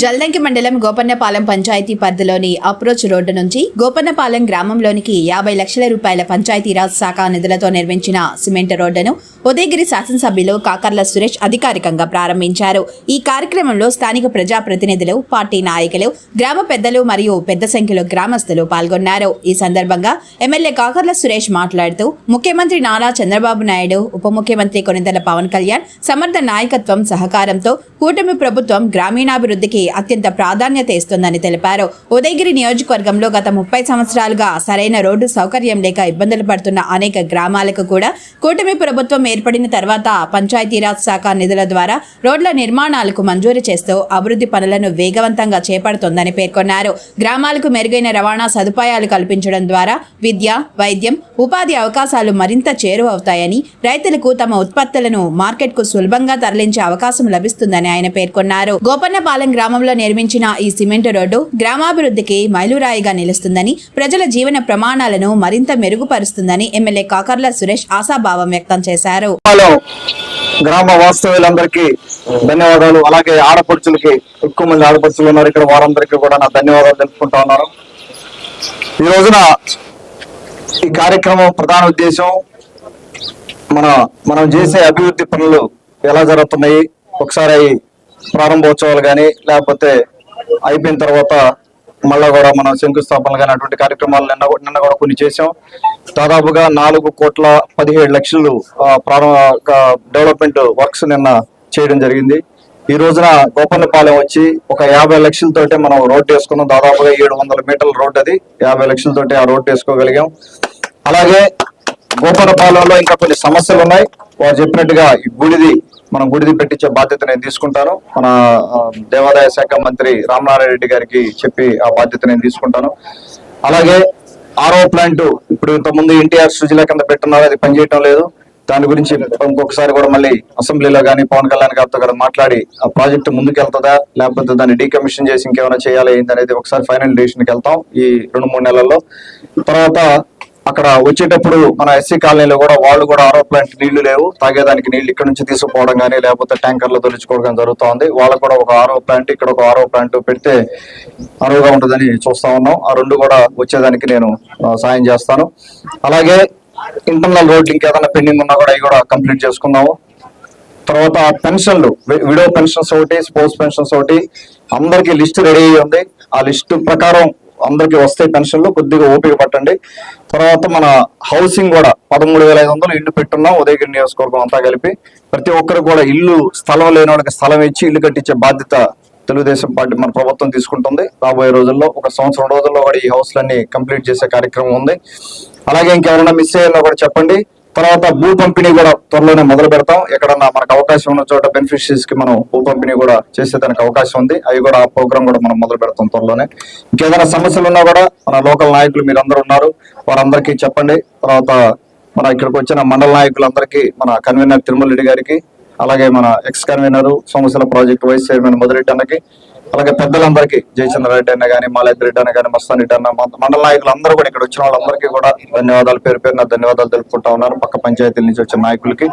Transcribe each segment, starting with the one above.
జల్దంకి మండలం గోపన్నపాలెం పంచాయతీ పరిధిలోని approach road నుంచి గోపన్నపాలెం గ్రామంలోనికి యాభై లక్షల రూపాయల పంచాయతీరాజ్ శాఖ నిధులతో నిర్మించిన సిమెంట్ రోడ్డును ఉదయగిరి శాసనసభ్యులు కాకర్ల సురేష్ అధికారికంగా ప్రారంభించారు. ఈ కార్యక్రమంలో స్థానిక ప్రజాప్రతినిధులు పార్టీ నాయకులు గ్రామ పెద్దలు మరియు పెద్ద సంఖ్యలో గ్రామస్తులు పాల్గొన్నారు. ఈ సందర్భంగా ఎమ్మెల్యే కాకర్ల సురేష్ మాట్లాడుతూ ముఖ్యమంత్రి నారా చంద్రబాబు నాయుడు ఉప ముఖ్యమంత్రి కొనిదెల పవన్ కళ్యాణ్ సమర్థ నాయకత్వం సహకారంతో కూటమి ప్రభుత్వం గ్రామీణాభివృద్ధికి అత్యంత ప్రాధాన్యత ఇస్తుందని తెలిపారు. ఉదయగిరి నియోజకవర్గంలో గత ముప్పై సంవత్సరాలుగా సరైన రోడ్డు సౌకర్యం లేక ఇబ్బందులు పడుతున్న అనేక గ్రామాలకు కూడా కూటమి ప్రభుత్వం ఏర్పడిన తర్వాత పంచాయతీరాజ్ శాఖ నిధుల ద్వారా రోడ్ల నిర్మాణాలకు మంజూరు చేస్తూ అభివృద్ధి పనులను వేగవంతంగా చేపడుతోందని పేర్కొన్నారు. గ్రామాలకు మెరుగైన రవాణా సదుపాయాలు కల్పించడం ద్వారా విద్య వైద్యం ఉపాధి అవకాశాలు మరింత చేరువవుతాయని రైతులకు తమ ఉత్పత్తులను మార్కెట్కు సులభంగా తరలించే అవకాశం లభిస్తుందని ఆయన పేర్కొన్నారు. గోపన్నపాలెం గ్రామంలో నిర్మించిన ఈ సిమెంట్ రోడ్డు గ్రామాభివృద్ధికి మైలురాయిగా నిలుస్తుందని ప్రజల జీవన ప్రమాణాలను మరింత మెరుగుపరుస్తుందని ఎమ్మెల్యే కాకర్ల సురేష్ ఆశాభావం వ్యక్తం చేశారు. గ్రామ వాస్తవ్యులందరికీ ధన్యవాదాలు. అలాగే ఆడపడుచులకి ఎక్కువ మంది ఆడపడుచులు ఉన్నారు ఇక్కడ వారందరికీ కూడా నా ధన్యవాదాలు తెలుపుకుంటా ఉన్నారు ఈ రోజున ఈ కార్యక్రమం ప్రధాన ఉద్దేశం మన మనం చేసే అభివృద్ధి పనులు ఎలా జరుగుతున్నాయి? ఒకసారి ప్రారంభోత్సవాలు కానీ లేకపోతే అయిపోయిన తర్వాత మళ్ళా కూడా మనం శంకుస్థాపనలు కానీ అటువంటి కార్యక్రమాలు నిన్న కూడా- నిన్న కూడా కొన్ని చేసాం దాదాపుగా నాలుగు కోట్ల పదిహేడు లక్షలు ప్రారంభ డెవలప్మెంట్ వర్క్స్ నిన్న చేయడం జరిగింది. ఈ రోజున గోపన్నపాలెం వచ్చి ఒక యాభై లక్షలతోటే మనం రోడ్డు వేసుకున్నాం. దాదాపుగా ఏడు వందల మీటర్ల రోడ్డు అది. యాభై లక్షలతోటి ఆ రోడ్డు వేసుకోగలిగాం. అలాగే గోపన్నపాలెంలో ఇంకా కొన్ని సమస్యలు ఉన్నాయి. వారు చెప్పినట్టుగా ఈ గుడిది మనం గుడిది పెట్టించే బాధ్యత నేను తీసుకుంటాను. మన దేవాదాయ శాఖ మంత్రి రామనారాయణ రెడ్డి గారికి చెప్పి ఆ బాధ్యత నేను తీసుకుంటాను. అలాగే ఆరో ప్లాంట్ ఇప్పుడు ఇంతకుముందు ఎన్టీఆర్ సుజిలా కింద పెట్టున్నారు అది పనిచేయటం లేదు. దాని గురించి ఇంకొకసారి కూడా మళ్ళీ అసెంబ్లీలో కానీ పవన్ కళ్యాణ్ గారితో కూడా మాట్లాడి ఆ ప్రాజెక్ట్ ముందుకు వెళ్తుందా లేకపోతే దాన్ని డీకమిషన్ చేసి ఇంకేమైనా చేయాలి ఏంటనేది అనేది ఒకసారి ఫైనల్ డెసిషన్కి వెళ్తాం ఈ రెండు మూడు నెలల్లో. తర్వాత అక్కడ వచ్చేటప్పుడు మన ఎస్సీ కాలనీలో కూడా వాళ్ళు కూడా ఆరో ప్లాంట్ నీళ్ళు లేవు. తాగేదానికి నీళ్ళు ఇక్కడ నుంచి తీసుకుపోవడం కానీ లేకపోతే ట్యాంకర్లు తొలుచుకోవడం జరుగుతోంది. వాళ్ళకు కూడా ఒక ఆరో ప్లాంట్ ఇక్కడ ఒక ఆరో ప్లాంట్ పెడితే అరువుగా ఉంటుందని చూస్తా ఉన్నాం. ఆ రెండు కూడా వచ్చేదానికి నేను సాయం చేస్తాను. అలాగే ఇంటర్నల్ రోడ్లు ఇంకేదైనా పెండింగ్ ఉన్నా కూడా అవి కూడా కంప్లీట్ చేసుకున్నాము తర్వాత పెన్షన్లు విడో పెన్షన్స్ ఒకటి స్పోర్ట్స్ పెన్షన్స్ ఒకటి అందరికీ లిస్ట్ రెడీ అయ్యి ఉంది. ఆ లిస్ట్ ప్రకారం అందరికి వస్తాయి పెన్షన్లు కొద్దిగా ఓపిక పట్టండి. తర్వాత మన హౌసింగ్ కూడా పదమూడు వేల ఐదు వందలు ఇల్లు పెట్టున్నాం ఉదయగిరి నియోజకవర్గం అంతా కలిపి. ప్రతి ఒక్కరికి కూడా ఇల్లు స్థలం లేని వాళ్ళకి స్థలం ఇచ్చి ఇల్లు కట్టించే బాధ్యత తెలుగుదేశం పార్టీ మన ప్రభుత్వం తీసుకుంటుంది. రాబోయే రోజుల్లో ఒక సంవత్సరం రోజుల్లో కూడా ఈ హౌస్లన్నీ కంప్లీట్ చేసే కార్యక్రమం ఉంది. అలాగే ఇంకెవరైనా మిస్ అయ్యారో కూడా చెప్పండి. తర్వాత భూ పంపిణీ కూడా త్వరలోనే మొదలు పెడతాం. ఎక్కడన్నా మనకు అవకాశం ఉన్న చోట బెనిఫిషరీస్కి మనం భూ పంపిణీ కూడా చేసేదానికి అవకాశం ఉంది. అవి కూడా ఆ ప్రోగ్రామ్ కూడా మనం మొదలు పెడతాం త్వరలోనే. ఇంకేదైనా సమస్యలు ఉన్నా కూడా మన లోకల్ నాయకులు మీరు ఉన్నారు. వారందరికీ చెప్పండి. తర్వాత మన ఇక్కడికి వచ్చిన మండల నాయకులందరికీ మన కన్వీనర్ తిరుమల రెడ్డి గారికి అలాగే మన ex convener Somasila project vice chairman మొదలెట్టి అన్నకి అలాగే పెద్దలందరికీ జయచంద్ర రెడ్డి అన్న కానీ మాలతి రెడ్డి అన్న కానీ మస్తాన్ రెడ్డి అన్న మండల నాయకులు అందరూ కూడా ఇక్కడ వచ్చిన వాళ్ళందరికీ కూడా ధన్యవాదాలు పేరు పేరు నా ధన్యవాదాలు తెలుపుకుంటా ఉన్నారు పక్క పంచాయతీల నుంచి వచ్చిన నాయకులకి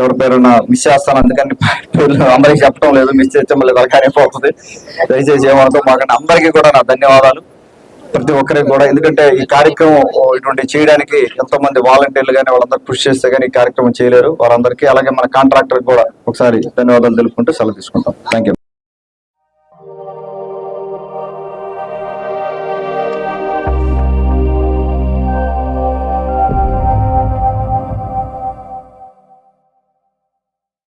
ఎవరి పేరు మిస్ చేస్తాను అందుకని పేర్లు అందరికీ చెప్పడం లేదు మిస్ చేయడం లేదు అలాగే పోతుంది. దయచేసి ఏమనుకో మాకంటే అందరికీ కూడా నా ధన్యవాదాలు. ప్రతి ఒక్కరికి కూడా ఎందుకంటే ఈ కార్యక్రమం ఇటువంటి చేయడానికి ఎంతో మంది వాలంటీర్లు కానీ వాళ్ళందరూ కృషి చేస్తే కానీ ఈ కార్యక్రమం చేయలేరు. వారందరికీ అలాగే మన కాంట్రాక్టర్ కూడా ఒకసారి ధన్యవాదాలు తెలుపుకుంటూ సెలవు తీసుకుంటాం. Thank you